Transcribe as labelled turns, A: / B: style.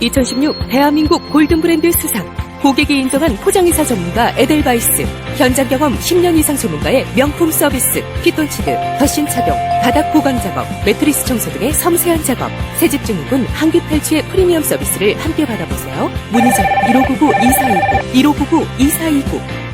A: 2016 대한민국 골든 브랜드 수상. 고객이 인정한 포장이사 전문가 에델바이스. 현장 경험 10년 이상 전문가의 명품 서비스. 피톤치드, 더신 착용, 바닥 보강 작업, 매트리스 청소 등의 섬세한 작업. 새집 증후군 한기 탈취의 프리미엄 서비스를 함께 받아보세요. 문의전 1599-2429, 1599-2429.